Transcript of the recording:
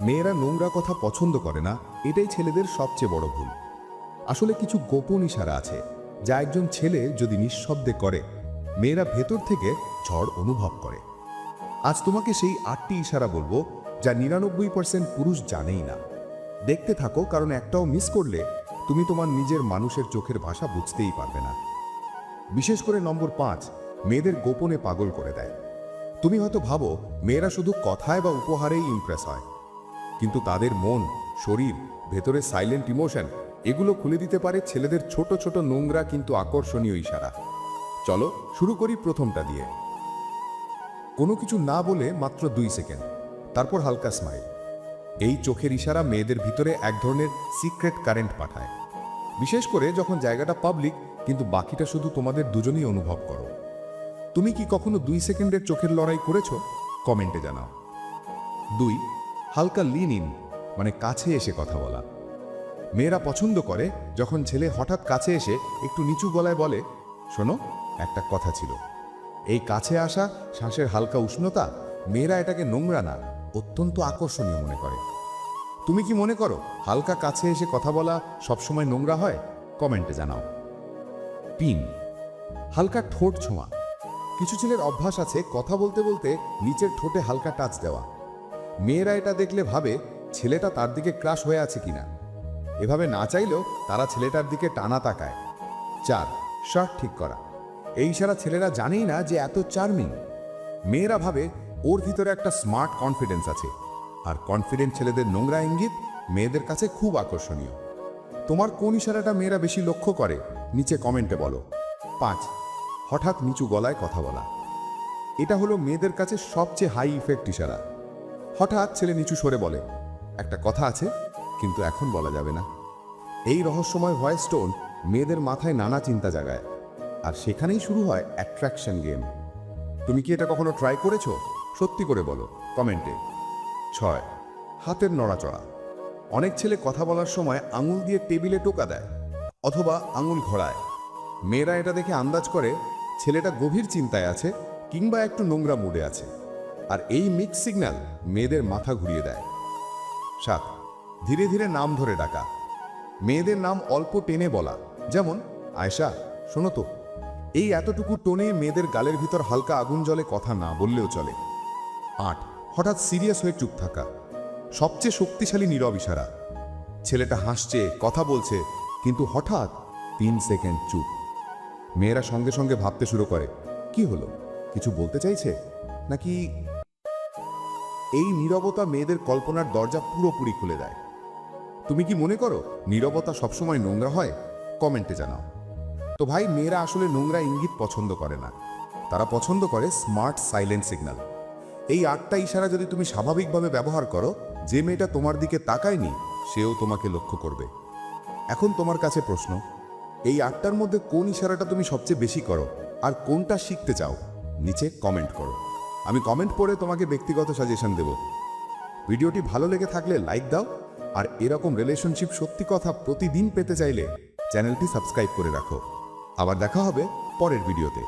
মেয়েরা নোংরা কথা পছন্দ করে না, এটাই ছেলেদের সবচেয়ে বড় ভুল। আসলে কিছু গোপন ইশারা আছে, যা একজন ছেলে যদি নিঃশব্দে করে, মেয়েরা ভেতর থেকে ঝড় অনুভব করে। আজ তোমাকে সেই আটটি ইশারা বলব, যা নিরানব্বই পার্সেন্ট পুরুষ জানেই না। দেখতে থাকো, কারণ একটাও মিস করলে তুমি তোমার নিজের মানুষের চোখের ভাষা বুঝতেই পারবে না। বিশেষ করে নম্বর পাঁচ, মেয়েদের গোপনে পাগল করে দেয়। তুমি হয়তো ভাবো, মেয়েরা শুধু কথায় বা উপহারেই ইমপ্রেস হয়। কিন্তু তাদের মন, শরীর, ভেতরে সাইলেন্ট ইমোশন এগুলো খুলে দিতে পারে ছেলেদের ছোট ছোট নোংরা কিন্তু আকর্ষণীয় ইশারা। চলো শুরু করি প্রথমটা দিয়ে। কোনো কিছু না বলে মাত্র দুই সেকেন্ড। তারপর হালকা স্মাইল এই চোখের ইশারা মেয়েদের ভিতরে এক ধরনের সিক্রেট কারেন্ট পাঠায়। বিশেষ করে যখন জায়গাটা পাবলিক কিন্তু বাকিটা শুধু তোমাদের দুজনেই অনুভব করো। তুমি কি কখনো দুই সেকেন্ডের চোখের লড়াই করেছ? কমেন্টে জানাও। দুই হালকা লিন ইন মানে কাছে এসে কথা বলা। মেয়েরা পছন্দ করে যখন ছেলে হঠাৎ কাছে এসে একটু নিচু গলায় বলে, শোনো, একটা কথা ছিল। এই কাছে আসা শ্বাসের হালকা উষ্ণতা মেয়েরা এটাকে নোংরা না, অত্যন্ত আকর্ষণীয় মনে করে। তুমি কি মনে করো, হালকা কাছে এসে কথা বলা সবসময় নোংরা হয়? কমেন্টে জানাও। পিন হালকা ঠোঁট ছোঁয়া। কিছু ছেলের অভ্যাস আছে কথা বলতে বলতে নিচের ঠোঁটে হালকা টাচ দেওয়া। মেয়েরা এটা দেখলে ভাবে ছেলেটা তার দিকে ক্রাশ হয়ে আছে কিনা। এভাবে না চাইলেও তারা ছেলেটার দিকে টানা তাকায়। চার, শার্ট ঠিক করা। এই সারা ছেলেরা জানেই না যে এত চার্মিং। মেয়েরা ভাবে ওর ভিতরে একটা স্মার্ট কনফিডেন্স আছে। আর কনফিডেন্ট ছেলেদের নোংরা ইঙ্গিত মেয়েদের কাছে খুব আকর্ষণীয়। তোমার কোন ইশারাটা মেয়েরা বেশি লক্ষ্য করে, নিচে কমেন্টে বলো। পাঁচ, হঠাৎ নিচু গলায় কথা বলা। এটা হলো মেয়েদের কাছে সবচেয়ে হাই ইফেক্ট ইশারা। হঠাৎ ছেলে নিচু সরে বলে, একটা কথা আছে, কিন্তু এখন বলা যাবে না। এই রহস্যময় ভয়েস টোন মেয়েদের মাথায় নানা চিন্তা জাগায়, আর সেখানেই শুরু হয় অ্যাট্রাকশন গেম। তুমি কি এটা কখনো ট্রাই করেছ? সত্যি করে বলো, কমেন্টে। ছয়, হাতের নড়াচড়া। অনেক ছেলে কথা বলার সময় আঙুল দিয়ে টেবিলে টোকা দেয়, অথবা আঙুল ঘোরায়। মেয়েরা এটা দেখে আন্দাজ করে, ছেলেটা গভীর চিন্তায় আছে, কিংবা একটু নোংরা মুডে আছে। আর এই মিক্স সিগন্যাল মেয়েদের মাথা ঘুরিয়ে দেয়। সাত, ধীরে ধীরে নাম ধরে ডাকা। মেয়েদের নাম অল্প টেনে বলা, যেমন, আয়শা, শোনো তো। এই এতটুকু টোনে মেয়েদের গালের ভিতর হালকা আগুন জলে কথা না বললেও চলে। আট, হঠাৎ সিরিয়াস হয়ে চুপ থাকা। সবচেয়ে শক্তিশালী নীরব ইশারা। ছেলেটা হাসছে, কথা বলছে, কিন্তু হঠাৎ তিন সেকেন্ড চুপ। মেয়েরা সঙ্গে সঙ্গে ভাবতে শুরু করে, কি হলো? কিছু বলতে চাইছে? নাকি এই নীরবতা মেয়েদের কল্পনার দরজা পুরোপুরি খুলে দেয়। তুমি কি মনে করো, নীরবতা সবসময় নোংরা হয়? কমেন্টে জানাও। তো ভাই, মেয়েরা আসলে নোংরা ইঙ্গিত পছন্দ করে না। তারা পছন্দ করে স্মার্ট সাইলেন্ট সিগন্যাল। এই আটটা ইশারা যদি তুমি স্বাভাবিকভাবে ব্যবহার করো, যে মেয়েটা তোমার দিকে তাকায়নি, সেও তোমাকে লক্ষ্য করবে। এখন তোমার কাছে প্রশ্ন, এই আটটার মধ্যে কোন ইশারাটা তুমি সবচেয়ে বেশি করো, আর কোনটা শিখতে চাও? নিচে কমেন্ট করো। আমি কমেন্ট পড়ে তোমাকে ব্যক্তিগত সাজেশন দেব। ভিডিওটি ভালো লেগে থাকলে লাইক দাও, আর এরকম রিলেশনশিপ সত্যি কথা প্রতিদিন পেতে চাইলে চ্যানেলটি সাবস্ক্রাইব করে রাখো। আবার দেখা হবে পরের ভিডিওতে।